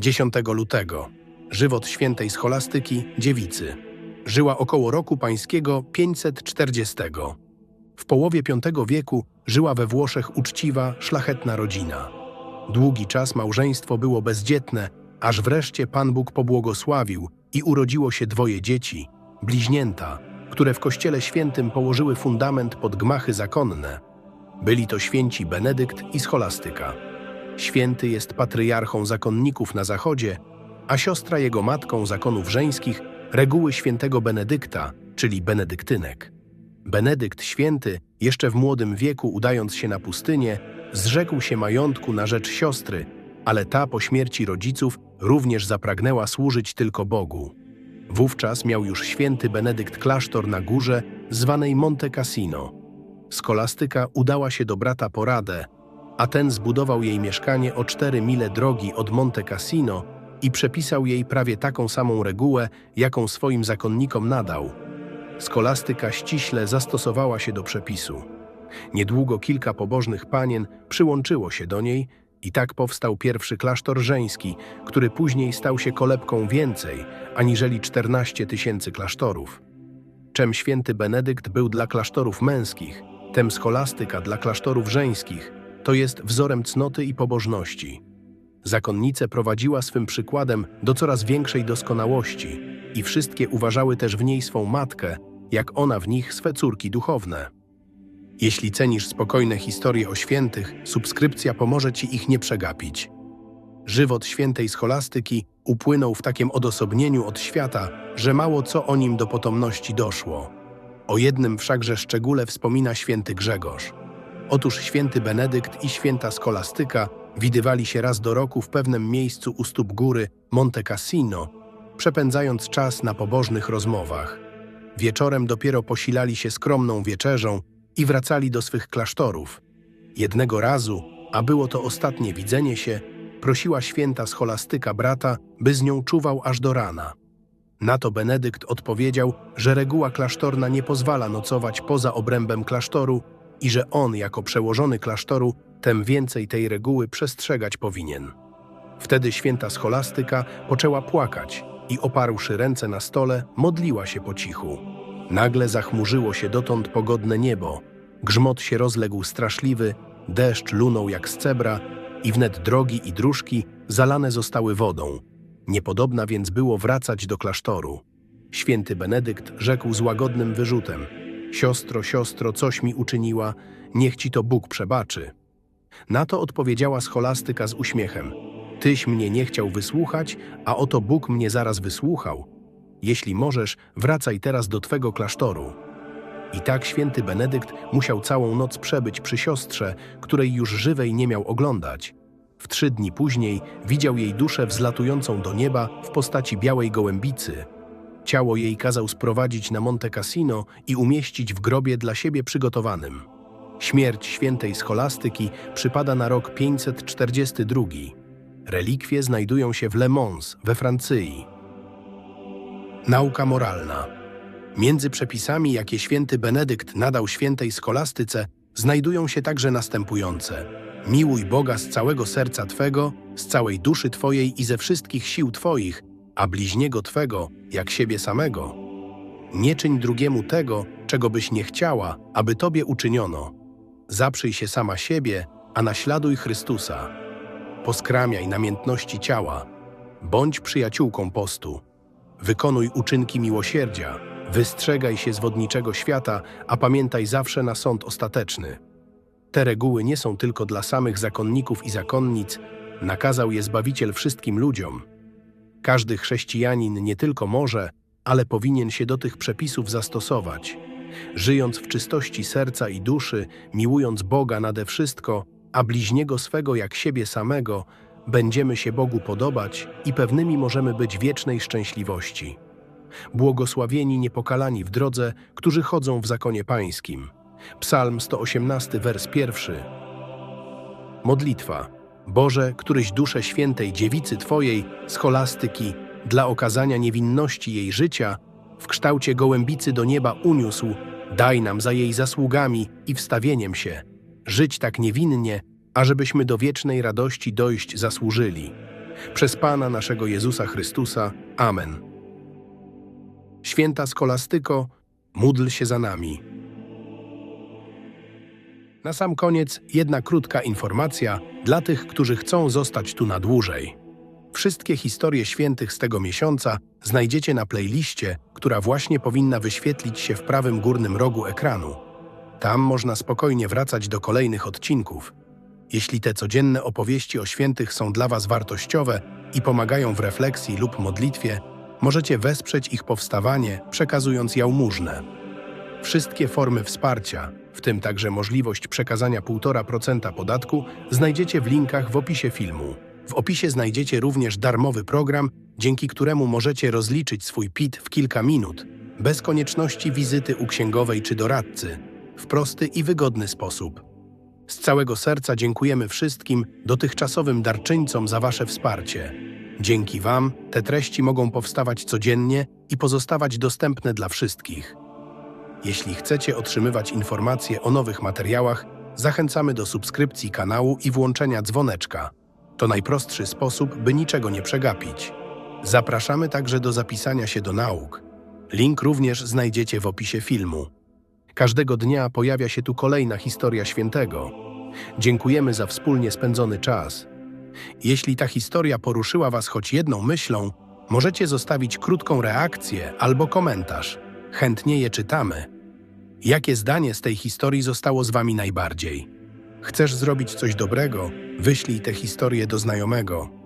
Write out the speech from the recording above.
10 lutego. Żywot świętej scholastyki, dziewicy. Żyła około roku pańskiego 540. W połowie V wieku żyła we Włoszech uczciwa, szlachetna rodzina. Długi czas małżeństwo było bezdzietne, aż wreszcie Pan Bóg pobłogosławił i urodziło się dwoje dzieci, bliźnięta, które w Kościele Świętym położyły fundament pod gmachy zakonne. Byli to święci Benedykt i Scholastyka. Święty jest patryarchą zakonników na zachodzie, a siostra jego matką zakonów żeńskich reguły świętego Benedykta, czyli benedyktynek. Benedykt święty, jeszcze w młodym wieku udając się na pustynię, zrzekł się majątku na rzecz siostry, ale ta po śmierci rodziców również zapragnęła służyć tylko Bogu. Wówczas miał już święty Benedykt klasztor na górze, zwanej Monte Cassino. Skolastyka udała się do brata po radę, a ten zbudował jej mieszkanie o cztery mile drogi od Monte Cassino i przepisał jej prawie taką samą regułę, jaką swoim zakonnikom nadał. Skolastyka ściśle zastosowała się do przepisu. Niedługo kilka pobożnych panien przyłączyło się do niej i tak powstał pierwszy klasztor żeński, który później stał się kolebką więcej, aniżeli 14 tysięcy klasztorów. Czem święty Benedykt był dla klasztorów męskich, tem scholastyka dla klasztorów żeńskich, to jest wzorem cnoty i pobożności. Zakonnice prowadziła swym przykładem do coraz większej doskonałości i wszystkie uważały też w niej swą matkę, jak ona w nich swe córki duchowne. Jeśli cenisz spokojne historie o świętych, subskrypcja pomoże ci ich nie przegapić. Żywot świętej scholastyki upłynął w takim odosobnieniu od świata, że mało co o nim do potomności doszło. O jednym wszakże szczególe wspomina święty Grzegorz. Otóż święty Benedykt i święta scholastyka widywali się raz do roku w pewnym miejscu u stóp góry Monte Cassino, przepędzając czas na pobożnych rozmowach. Wieczorem dopiero posilali się skromną wieczerzą i wracali do swych klasztorów. Jednego razu, a było to ostatnie widzenie się, prosiła święta scholastyka brata, by z nią czuwał aż do rana. Na to Benedykt odpowiedział, że reguła klasztorna nie pozwala nocować poza obrębem klasztoru i że on, jako przełożony klasztoru, tem więcej tej reguły przestrzegać powinien. Wtedy święta scholastyka poczęła płakać i oparłszy ręce na stole, modliła się po cichu. Nagle zachmurzyło się dotąd pogodne niebo, grzmot się rozległ straszliwy, deszcz lunął jak z cebra i wnet drogi i dróżki zalane zostały wodą. Niepodobna więc było wracać do klasztoru. Święty Benedykt rzekł z łagodnym wyrzutem – Siostro, siostro, coś mi uczyniła, niech ci to Bóg przebaczy. Na to odpowiedziała scholastyka z uśmiechem. Tyś mnie nie chciał wysłuchać, a oto Bóg mnie zaraz wysłuchał. Jeśli możesz, wracaj teraz do twego klasztoru. I tak święty Benedykt musiał całą noc przebyć przy siostrze, której już żywej nie miał oglądać. W trzy dni później widział jej duszę wzlatującą do nieba w postaci białej gołębicy. Ciało jej kazał sprowadzić na Monte Cassino i umieścić w grobie dla siebie przygotowanym. Śmierć świętej scholastyki przypada na rok 542. Relikwie znajdują się w Le Mans we Francji. Nauka moralna. Między przepisami, jakie święty Benedykt nadał świętej scholastyce, znajdują się także następujące. Miłuj Boga z całego serca Twego, z całej duszy Twojej i ze wszystkich sił Twoich, a bliźniego Twego jak siebie samego. Nie czyń drugiemu tego, czego byś nie chciała, aby Tobie uczyniono. Zaprzyj się sama siebie, a naśladuj Chrystusa. Poskramiaj namiętności ciała. Bądź przyjaciółką postu. Wykonuj uczynki miłosierdzia. Wystrzegaj się zwodniczego świata, a pamiętaj zawsze na sąd ostateczny. Te reguły nie są tylko dla samych zakonników i zakonnic, nakazał je Zbawiciel wszystkim ludziom. Każdy chrześcijanin nie tylko może, ale powinien się do tych przepisów zastosować. Żyjąc w czystości serca i duszy, miłując Boga nade wszystko, a bliźniego swego jak siebie samego, będziemy się Bogu podobać i pewnymi możemy być wiecznej szczęśliwości. Błogosławieni niepokalani w drodze, którzy chodzą w zakonie pańskim. Psalm 118, wers pierwszy. Modlitwa. Boże, któryś duszę świętej dziewicy Twojej, scholastyki, dla okazania niewinności jej życia, w kształcie gołębicy do nieba uniósł, daj nam za jej zasługami i wstawieniem się, żyć tak niewinnie, ażebyśmy do wiecznej radości dojść zasłużyli. Przez Pana naszego Jezusa Chrystusa. Amen. Święta Skolastyko, módl się za nami. Na sam koniec jedna krótka informacja dla tych, którzy chcą zostać tu na dłużej. Wszystkie historie świętych z tego miesiąca znajdziecie na playliście, która właśnie powinna wyświetlić się w prawym górnym rogu ekranu. Tam można spokojnie wracać do kolejnych odcinków. Jeśli te codzienne opowieści o świętych są dla Was wartościowe i pomagają w refleksji lub modlitwie, możecie wesprzeć ich powstawanie, przekazując jałmużnę. Wszystkie formy wsparcia, w tym także możliwość przekazania 1,5% podatku, znajdziecie w linkach w opisie filmu. W opisie znajdziecie również darmowy program, dzięki któremu możecie rozliczyć swój PIT w kilka minut, bez konieczności wizyty u księgowej czy doradcy, w prosty i wygodny sposób. Z całego serca dziękujemy wszystkim dotychczasowym darczyńcom za Wasze wsparcie. Dzięki Wam te treści mogą powstawać codziennie i pozostawać dostępne dla wszystkich. Jeśli chcecie otrzymywać informacje o nowych materiałach, zachęcamy do subskrypcji kanału i włączenia dzwoneczka. To najprostszy sposób, by niczego nie przegapić. Zapraszamy także do zapisania się do nauk. Link również znajdziecie w opisie filmu. Każdego dnia pojawia się tu kolejna historia świętego. Dziękujemy za wspólnie spędzony czas. Jeśli ta historia poruszyła Was choć jedną myślą, możecie zostawić krótką reakcję albo komentarz. Chętnie je czytamy. Jakie zdanie z tej historii zostało z Wami najbardziej? Chcesz zrobić coś dobrego? Wyślij tę historię do znajomego.